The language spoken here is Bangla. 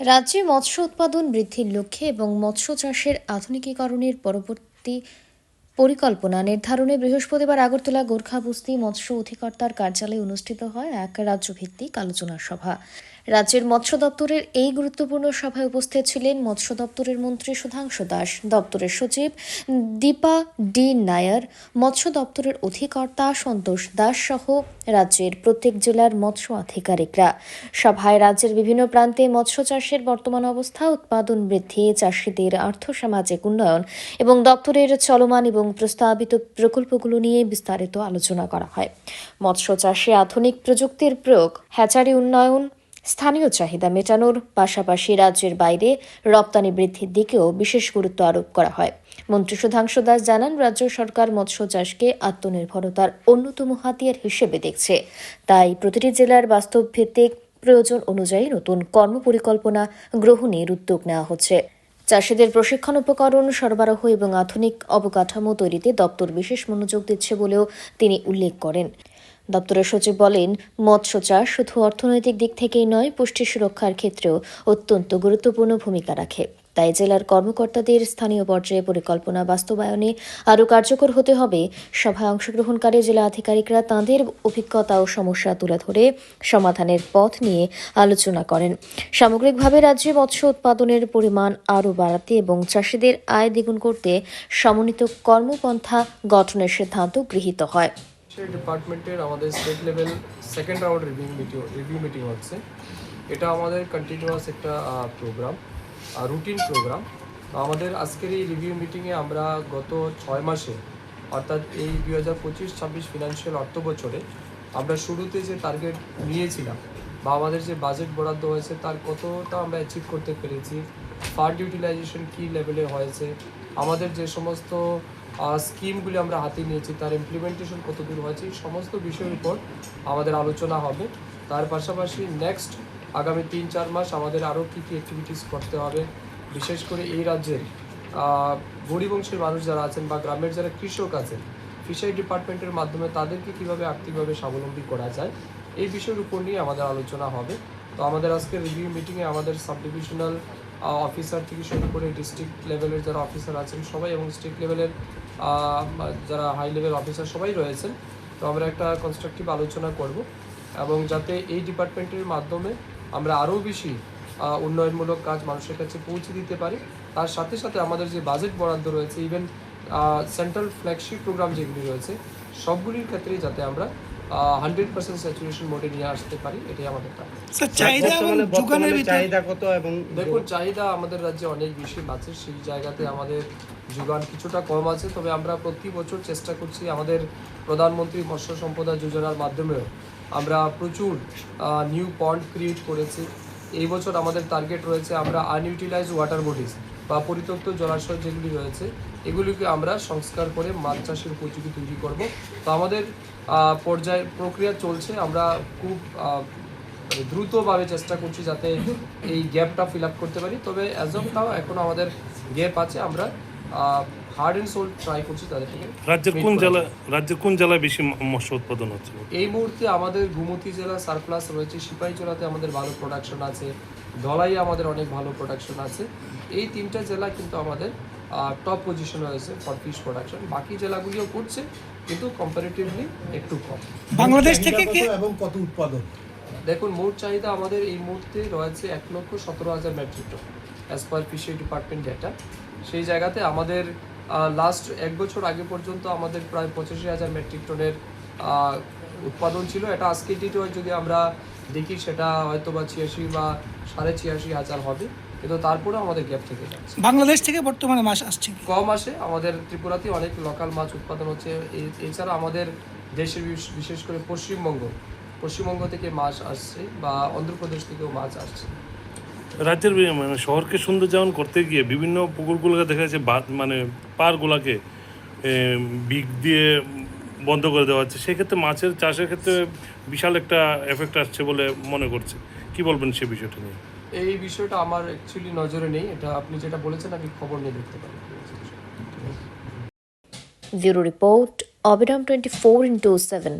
রাজ্যে মৎস্য উৎপাদন বৃদ্ধির লক্ষ্যে এবং মৎস্য চাষের আধুনিকীকরণের পরবর্তী পরিকল্পনা নির্ধারণে বৃহস্পতিবার আগরতলা গোর্খা বস্তি মৎস্য অধিকর্তার কার্যালয়ে অনুষ্ঠিত হয় এক রাজ্যভিত্তিক আলোচনা সভা। রাজ্যের মৎস্য দপ্তরের এই গুরুত্বপূর্ণ সভায় উপস্থিত ছিলেন মৎস্য দপ্তরের মন্ত্রী সুধাংশু দাস, দপ্তরের সচিব দীপা ডি নায়ার, মৎস্য দপ্তরের অধিকর্তা সন্তোষ দাস সহ রাজ্যের প্রত্যেক জেলার মৎস্য আধিকারিকরা। সভায় রাজ্যের বিভিন্ন প্রান্তে মৎস্য চাষের বর্তমান অবস্থা, উৎপাদন বৃদ্ধি, চাষিদের আর্থসামাজিক উন্নয়ন এবং দপ্তরের চলমান এবং প্রস্তাবিত প্রকল্পগুলো নিয়ে বিস্তারিত আলোচনা করা হয়। মৎস্য চাষে আধুনিক প্রযুক্তির প্রয়োগ, হ্যাচারি উন্নয়ন স্থানীয় চাহিদা মেটানোর পাশাপাশি রাজ্যের বাইরে রপ্তানি বৃদ্ধির দিকেও বিশেষ গুরুত্ব আরোপ করা হয়। মন্ত্রী সুধাংশু দাস জানান, রাজ্য সরকার মৎস্য চাষকে আত্মনির্ভরতার অন্যতম হাতিয়ার হিসেবে দেখছে। তাই প্রতিটি জেলার বাস্তব ভিত্তিক প্রয়োজন অনুযায়ী নতুন কর্মপরিকল্পনা গ্রহণের উদ্যোগ নেওয়া হচ্ছে। চাষিদের প্রশিক্ষণ উপকরণ সরবরাহ এবং আধুনিক অবকাঠামো তৈরিতে দপ্তর বিশেষ মনোযোগ দিচ্ছে বলেও তিনি উল্লেখ করেন। দপ্তরের সচিব বলেন মৎস্য চাষ শুধু অর্থনৈতিক দিক থেকেই নয়, পুষ্টি সুরক্ষার ক্ষেত্রেও অত্যন্ত গুরুত্বপূর্ণ ভূমিকা রাখে। তাই জেলার কর্মকর্তাদের স্থানীয় পর্যায়ে পরিকল্পনা বাস্তবায়নে আরও কার্যকর হতে হবে। সভায় অংশগ্রহণকারী জেলা আধিকারিকরা তাঁদের অভিজ্ঞতা ও সমস্যা তুলে ধরে সমাধানের পথ নিয়ে আলোচনা করেন। সামগ্রিকভাবে রাজ্যে মৎস্য উৎপাদনের পরিমাণ আরও বাড়াতে এবং চাষিদের আয় দ্বিগুণ করতে সমন্বিত কর্মপন্থা গঠনের সিদ্ধান্ত গৃহীত হয়। সেই ডিপার্টমেন্টের আমাদের state level second round review meeting review meeting হচ্ছে। এটা আমাদের কন্টিনিউয়াস একটা প্রোগ্রাম রুটিন প্রোগ্রাম আমাদের আজকের এই রিভিউ মিটিংয়ে আমরা গত ছয় মাসে, অর্থাৎ এই দুই হাজার পঁচিশ, ছাব্বিশ ফিনান্সিয়াল অর্থ বছরে আমরা শুরুতে যে টার্গেট নিয়েছিলাম বা আমাদের যে বাজেট বরাদ্দ হয়েছে, তার কতটা আমরা অ্যাচিভ করতে পেরেছি ফান্ড ইউটিলাইজেশন কী লেভেলে হয়েছে, আমাদের যে সমস্ত স্কিমগুলি আমরা হাতে নিয়েছি, তার ইমপ্লিমেন্টেশন কত দূর হয়েছে সমস্ত বিষয়ের উপর আমাদের আলোচনা হবে। তার পাশাপাশি নেক্সট আগামী তিন চার মাস আমাদের আরও কী কী অ্যাক্টিভিটিস করতে হবে, বিশেষ করে এই রাজ্যের গরিব অংশের মানুষ যারা আছেন বা গ্রামের যারা কৃষক আছেন ফিশারি ডিপার্টমেন্টের মাধ্যমে তাদেরকে কীভাবে আর্থিকভাবে স্বাবলম্বী করা যায়, এই বিষয়ের উপর নিয়ে আমাদের আলোচনা হবে। তো আমাদের আজকে রিভিউ মিটিংয়ে আমাদের সাব ডিভিশনাল অফিসার থেকে শুরু করে ডিস্ট্রিক্ট লেভেলের যারা অফিসার আছেন সবাই এবং স্টেট লেভেলের যারা হাই লেভেল অফিসার সবাই রয়েছেন। তো আমরা একটা কনস্ট্রাকটিভ আলোচনা করব এবং যাতে এই ডিপার্টমেন্টের মাধ্যমে আমরা আরও বেশি উন্নয়নমূলক কাজ মানুষের কাছে পৌঁছে দিতে পারি। তার সাথে সাথে আমাদের যে বাজেট বরাদ্দ রয়েছে ইভেন সেন্ট্রাল ফ্ল্যাগশিপ প্রোগ্রাম যেগুলি রয়েছে, সবগুলির ক্ষেত্রেই যাতে আমরা হান্ড্রেড পার্সেন্ট স্যাচুরেশন মোডে নিয়ে আসতে পারি এটাই আমাদের স্যার চাহিদা এবং যোগানের চাহিদা কত এবং দেখুন চাহিদা আমাদের রাজ্যে অনেক বেশি আছে সেই জায়গাতে আমাদের যোগান কিছুটা কম আছে তবে আমরা প্রতি বছর চেষ্টা করছি আমাদের প্রধানমন্ত্রী মৎস্য সম্পদা যোজনার মাধ্যমেও আমরা প্রচুর নিউ পন্ড ক্রিয়েট করেছি। এই বছর আমাদের টার্গেট রয়েছে আমরা আনইউটিলাইজ ওয়াটার বডিজ বা পরিত্যক্ত জলাশয় যেগুলি রয়েছে এগুলিকে আমরা সংস্কার করে মাছ চাষের উপযোগী তৈরি করব। তো আমাদের পর্যায় প্রক্রিয়া চলছে। আমরা খুব মানে দ্রুতভাবে চেষ্টা করছি যাতে এই গ্যাপটা ফিল আপ করতে পারি। তবে অ্যাজ অফ নাও এখন আমাদের গ্যাপ আছে। আমরা হার্ড অ্যান্ড সোল ট্রাই করছি তাদের থেকে। রাজ্যের কোন জেলা রাজ্যের কোন জেলায় বেশি মৎস্য উৎপাদন হচ্ছে? এই মুহূর্তে আমাদের গুমতি জেলা সারপ্লাস রয়েছে। সিপাহীজলাতে আমাদের ভালো প্রোডাকশন আছে। ধলাই আমাদের অনেক ভালো প্রোডাকশন আছে। এই তিনটা জেলা কিন্তু আমাদের টপ পজিশন রয়েছে ফর ফিশ প্রোডাকশন বাকি জেলাগুলিও করছে কিন্তু কম্পারেটিভলি একটু কম। বাংলাদেশ থেকে কি এবং কত উৎপাদন? দেখুন মোট চাহিদা আমাদের এই মুহূর্তে রয়েছে এক লক্ষ সতেরো হাজার metric ton as per fishery department data সেই জায়গাতে আমাদের লাস্ট এক বছর আগে পর্যন্ত আমাদের প্রায় পঁচাশি হাজার মেট্রিক টনের উৎপাদন ছিল। এটা আজকে ডেটে যদি আমরা দেখি সেটা হয়তো বা ছিয়াশি বা সাড়ে ছিয়াশি হাজার হবে। কিন্তু তারপরে আমাদের গ্যাপ থেকে যাচ্ছে। বাংলাদেশ থেকে বর্তমানে মাস আসছে কম আসে আমাদের ত্রিপুরাতে অনেক লোকাল মাছ উৎপাদন হচ্ছে। এছাড়া আমাদের দেশের বিশ- বিশেষ করে পশ্চিমবঙ্গ পশ্চিমবঙ্গ থেকে মাছ আসছে বা অন্ধ্রপ্রদেশ থেকেও মাছ আসছে। রাজ্যের মানে শহরকে সুন্দর যেমন করতে গিয়ে বিভিন্ন পুকুরগুলোকে দেখা যাচ্ছে বা- মানে পারগুলোকে বিগ দিয়ে বন্ধ করে দেওয়া হচ্ছে। সেক্ষেত্রে মাছের চাষের ক্ষেত্রে বিশাল একটা এফেক্ট আসছে বলে মনে করছে। কি বলবেন সে বিষয়টা নিয়ে? এই বিষয়টা আমার অ্যাকচুয়ালি নজরে নেই। এটা আপনি যেটা বলেছেন, আমি খবর নিয়ে দেখতে পারি ব্যুরো রিপোর্ট অবিরাম টোয়েন্টি ফোর ইন্টু সেভেন